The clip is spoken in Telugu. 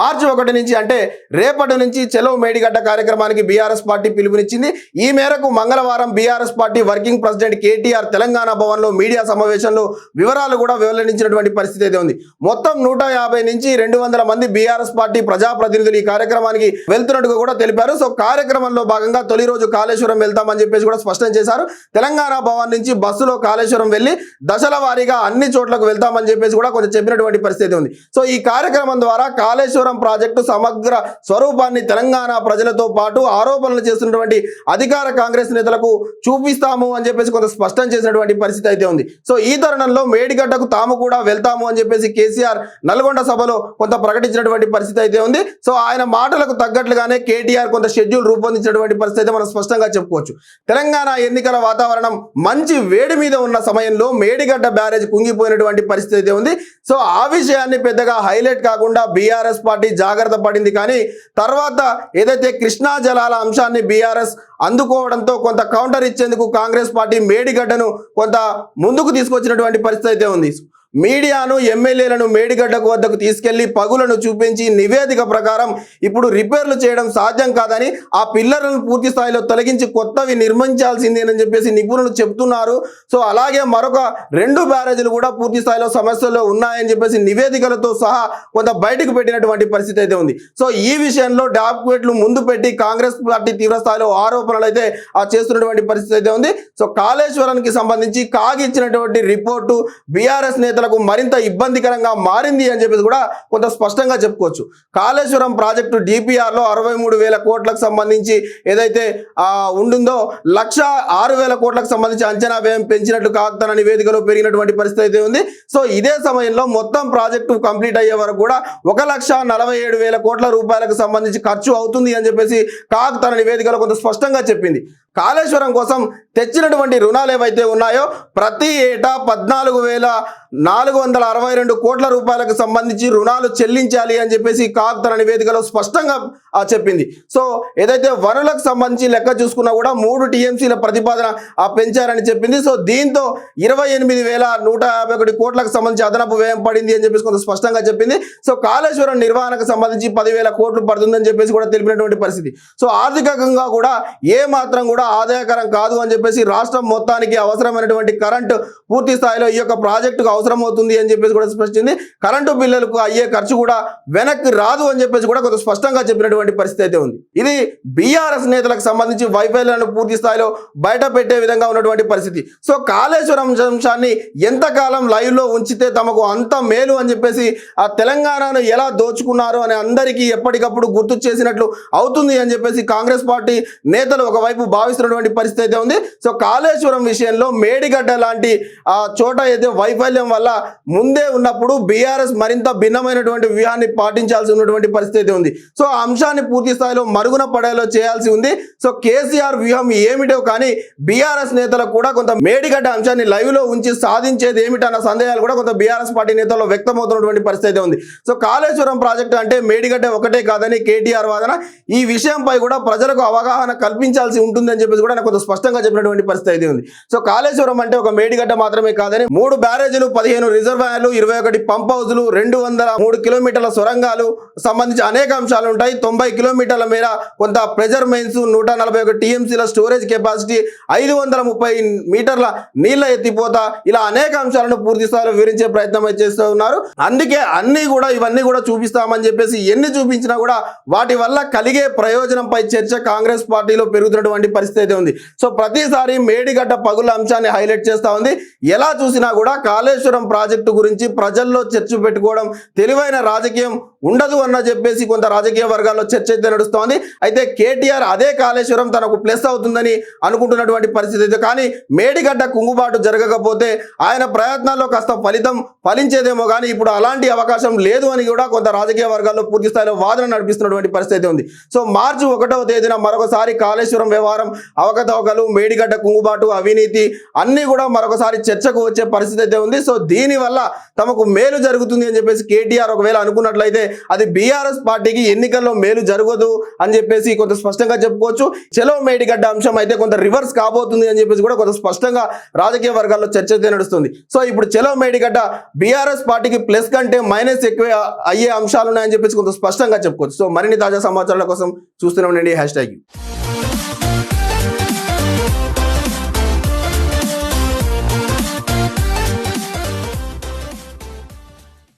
మార్చి ఒకటి నుంచి అంటే రేపటి నుంచి చెలో మేడిగడ్డ కార్యక్రమానికి బీఆర్ఎస్ పార్టీ పిలుపునిచ్చింది. ఈ మేరకు మంగళవారం BRS party working president KTR Telangana భవన్లో మీడియా సమావేశంలో వివరాలు కూడా వెల్లడించినటువంటి పరిస్థితి అయితే ఉంది. మొత్తం నూట యాభై నుంచి రెండు వందల మంది బీఆర్ఎస్ పార్టీ ప్రజాప్రతినిధులు ఈ కార్యక్రమానికి వెళ్తున్నట్టుగా కూడా తెలిపారు. సో కార్యక్రమంలో భాగంగా తొలి రోజు కాళేశ్వరం వెళ్తామని చెప్పేసి కూడా స్పష్టం చేశారు. తెలంగాణ భవన్ నుంచి బస్సులో కాళేశ్వరం వెళ్ళి దశల వారీగా అన్ని చోట్లకు వెళ్తామని చెప్పేసి కూడా కొంచెం చెప్పినటువంటి పరిస్థితి ఉంది. సో ఈ కార్యక్రమం ద్వారా కాళేశ్వరం ప్రాజెక్టు సమగ్ర స్వరూపాన్ని తెలంగాణ ప్రజలతో పాటు ఆరోపణలు చేస్తున్నటువంటి అధికార కాంగ్రెస్ నేతలకు చూపిస్తాము అని చెప్పేసి కొంత స్పష్టం చేసినటువంటి పరిస్థితి అయితే ఉంది. సో ఈ తరుణంలో మేడిగడ్డకు తాము కూడా వెళ్తాము అని చెప్పేసి కేసీఆర్ నల్గొండ సభలో కొంత ప్రకటించినటువంటి పరిస్థితి అయితే ఉంది. సో ఆయన మాటలకు తగ్గట్లుగానే కేటీఆర్ కొంత షెడ్యూల్ రూపొందించినటువంటి పరిస్థితి అయితే మనం స్పష్టంగా చెప్పుకోవచ్చు. తెలంగాణ ఎన్నికల వాతావరణం మంచి వేడి మీద ఉన్న సమయంలో మేడిగడ్డ బ్యారేజ్ కుంగిపోయినటువంటి పరిస్థితి అయితే ఉంది. సో ఆ విషయాన్ని పెద్దగా హైలైట్ కాకుండా బీఆర్ఎస్ పార్టీ జాగ్రత్త పడింది కానీ తర్వాత ఏదైతే కృష్ణా జలాల అంశాన్ని బీఆర్ఎస్ అందుకోవడంతో కొంత కౌంటర్ ఇచ్చేందుకు కాంగ్రెస్ పార్టీ మేడిగడ్డను కొంత ముందుకు తీసుకొచ్చినటువంటి పరిస్థితి అయితే ఉంది. మీడియాను ఎమ్మెల్యేలను మేడిగడ్డకు వద్దకు తీసుకెళ్ళి పగులను చూపించి నివేదిక ప్రకారం ఇప్పుడు రిపేర్లు చేయడం సాధ్యం కాదని ఆ పిల్లర్లను పూర్తి స్థాయిలో తొలగించి కొత్తవి నిర్మించాల్సిందేనని చెప్పేసి నిపుణులు చెప్తున్నారు. సో అలాగే మరొక రెండు బ్యారేజీలు కూడా పూర్తి స్థాయిలో సమస్యల్లో ఉన్నాయని చెప్పేసి నివేదికలతో సహా కొంత బయటకు పెట్టినటువంటి పరిస్థితి అయితే ఉంది. సో ఈ విషయంలో డాక్యుమెంట్లు ముందు పెట్టి కాంగ్రెస్ పార్టీ తీవ్ర స్థాయిలో ఆరోపణలు అయితే ఆ చేస్తున్నటువంటి పరిస్థితి అయితే ఉంది. సో కాళేశ్వరానికి సంబంధించి కాగిచ్చినటువంటి రిపోర్టు బీఆర్ఎస్ నేతలకు మరింత ఇబ్బందికరంగా మారింది అని చెప్పేసి కూడా కొంత స్పష్టంగా చెప్పుకోవచ్చు. కాళేశ్వరం ప్రాజెక్టు డిపిఆర్లో అరవై మూడు వేల కోట్లకు సంబంధించి ఏదైతే ఉండుందో ఉండిందో లక్ష ఆరు వేల కోట్లకు సంబంధించి అంచనా వ్యయం పెంచినట్లు కాకుతన నివేదికలో పెరిగినటువంటి పరిస్థితి అయితే ఉంది. సో ఇదే సమయంలో మొత్తం ప్రాజెక్టు కంప్లీట్ అయ్యే వరకు కూడా ఒక లక్ష నలభై ఏడు వేల కోట్ల రూపాయలకు సంబంధించి ఖర్చు అవుతుంది అని చెప్పేసి కాక్ తన నివేదికలో కొంత స్పష్టంగా చెప్పింది. కాళేశ్వరం కోసం తెచ్చినటువంటి రుణాలు ఏవైతే ఉన్నాయో ప్రతి ఏటా పద్నాలుగు వేల నాలుగు వందల అరవై రెండు కోట్ల రూపాయలకు సంబంధించి రుణాలు చెల్లించాలి అని చెప్పేసి కాగ్ తన నివేదికలో స్పష్టంగా చెప్పింది. సో ఏదైతే వనరులకు సంబంధించి లెక్క చూసుకున్నా కూడా మూడు టీఎంసీల ప్రతిపాదన ఆ, పెంచారని చెప్పింది. సో దీంతో ఇరవై ఎనిమిది వేల నూట యాభై ఒకటి కోట్లకు సంబంధించి అదనపు వ్యయం పడింది అని చెప్పేసి కొంత స్పష్టంగా చెప్పింది. సో కాళేశ్వరం నిర్వహణకు సంబంధించి పదివేల కోట్లు పడుతుందని చెప్పేసి కూడా తెలిపినటువంటి పరిస్థితి. సో ఆర్థికంగా కూడా ఏ మాత్రం కూడా ఆదాయకరం కాదు అని చెప్పేసి రాష్ట్రం మొత్తానికి అవసరమైనటువంటి కరెంటు పూర్తి స్థాయిలో ఈ యొక్క ప్రాజెక్టుకు అవసరం అవుతుంది అని చెప్పేసి కూడా స్పష్టించింది కరెంటు బిల్లులకు అయ్యే ఖర్చు కూడా వెనక్కి రాదు అని చెప్పేసి కూడా కొంత స్పష్టంగా చెప్పినటువంటి పరిస్థితి అయితే ఉంది. ఇది బీఆర్ఎస్ నేతలకు సంబంధించి వైఫల్యాలను పూర్తి స్థాయిలో బయట పెట్టే విధంగా ఉన్నటువంటి పరిస్థితి. సో కాళేశ్వరం అంశాన్ని ఎంతకాలం లైవ్లో ఉంచితే తమకు అంత మేలు అని చెప్పేసి ఆ తెలంగాణను ఎలా దోచుకున్నారు అని అందరికీ ఎప్పటికప్పుడు గుర్తు చేసినట్లు అవుతుంది అని చెప్పేసి కాంగ్రెస్ పార్టీ నేతలు ఒకవైపు భావిస్తున్నటువంటి పరిస్థితి అయితే ఉంది. సో కాళేశ్వరం విషయంలో మేడిగడ్డ లాంటి ఆ చోట అయితే వైఫల్యం వల్ల ముందే ఉన్నప్పుడు బీఆర్ఎస్ మరింత భిన్నమైనటువంటి వ్యూహాన్ని పాటించాల్సి ఉన్నటువంటి పరిస్థితి అయితే ఉంది. సో ఆ అంశాన్ని పూర్తి స్థాయిలో మరుగున పడేలో చేయాల్సి ఉంది. సో కేసీఆర్ వ్యూహం ఏమిటో కానీ బీఆర్ఎస్ నేతలకు కూడా కొంత మేడిగడ్డ అంశాన్ని లైవ్లో ఉంచి సాధించేది ఏమిటన్న సందేహాలు కూడా కొంత బీఆర్ఎస్ పార్టీ నేతల్లో వ్యక్తమవుతున్నటువంటి పరిస్థితి అయితే ఉంది. సో కాళేశ్వరం ప్రాజెక్టు అంటే మేడిగడ్డ ఒకటే కాదని కేటీఆర్ వాదన. ఈ విషయంపై కూడా ప్రజలకు అవగాహన కల్పించాల్సి ఉంటుందని చెప్పేసి కూడా నాకు కొంత స్పష్టంగా చెప్పినటువంటి పరిస్థితి అయితే ఉంది. సో కాళేశ్వరం అంటే ఒక మేడిగడ్డ మాత్రమే కాదని మూడు బ్యారేజీలు పదిహేను రిజర్వాయర్లు ఇరవై ఒకటి పంప్ హౌజ్లు రెండు వందల మూడు కిలోమీటర్ల సొరంగాలు సంబంధించి అనేక అంశాలు ఉంటాయి. తొంభై కిలోమీటర్ల మేర కొంత ప్రెజర్ మెయిన్స్ నూట నలభై ఒక టీఎంసీల స్టోరేజ్ కెపాసిటీ ఐదు వందల ముప్పై మీటర్ల నీళ్ళ ఎత్తిపోత ఇలా అనేక అంశాలను పూర్తి స్థాయిలో వివరించే ప్రయత్నం చేస్తూ ఉన్నారు. అందుకే అన్ని కూడా ఇవన్నీ కూడా చూపిస్తామని చెప్పేసి ఎన్ని చూపించినా కూడా వాటి వల్ల కలిగే ప్రయోజనంపై చర్చ కాంగ్రెస్ పార్టీలో పెరుగుతున్నటువంటి పరిస్థితి అయితే ఉంది. సో ప్రతిసారి మేడిగడ్డ పగుల అంశాన్ని హైలైట్ చేస్తా ఉంది. ఎలా చూసినా కూడా కాళేశ్వరం ప్రాజెక్టు గురించి ప్రజల్లో చర్చ పెట్టుకోవడం తెలివైన రాజకీయం ఉండదు అన్న చెప్పేసి కొంత రాజకీయ వర్గాల్లో చర్చ అయితే నడుస్తోంది. అయితే కేటీఆర్ అదే కాళేశ్వరం తనకు ప్లస్ అవుతుందని అనుకుంటున్నటువంటి పరిస్థితి అయితే. కానీ మేడిగడ్డ కుంగుబాటు జరగకపోతే ఆయన ప్రయత్నాల్లో కాస్త ఫలితం ఫలించేదేమో కానీ ఇప్పుడు అలాంటి అవకాశం లేదు అని కూడా కొంత రాజకీయ వర్గాల్లో పూర్తి స్థాయిలో వాదన నడిపిస్తున్నటువంటి పరిస్థితి అయితే ఉంది. సో మార్చి ఒకటవ తేదీన మరొకసారి కాళేశ్వరం వ్యవహారం అవకతవకలు మేడిగడ్డ కుంగుబాటు అవినీతి అన్నీ కూడా మరొకసారి చర్చకు వచ్చే పరిస్థితి అయితే ఉంది. సో దీనివల్ల తమకు మేలు జరుగుతుంది అని చెప్పేసి కేటీఆర్ ఒకవేళ అనుకున్నట్లయితే అది బీఆర్ఎస్ పార్టీకి ఎన్నికల్లో మేలు జరగదు అని చెప్పేసి కొంత స్పష్టంగా చెప్పుకోవచ్చు. చెలో మేడిగడ్డ అంశం అయితే కొంత రివర్స్ కాబోతుంది అని చెప్పేసి కూడా కొంత స్పష్టంగా రాజకీయ వర్గాల్లో చర్చ అయితే నడుస్తుంది. సో ఇప్పుడు చెలో మేడిగడ్డ బీఆర్ఎస్ పార్టీకి ప్లస్ కంటే మైనస్ ఎక్కువ అయ్యే అంశాలు ఉన్నాయని చెప్పేసి కొంత స్పష్టంగా చెప్పుకోవచ్చు. సో మరిన్ని తాజా సమాచారాల కోసం చూస్తూనే ఉండండి. Hash tag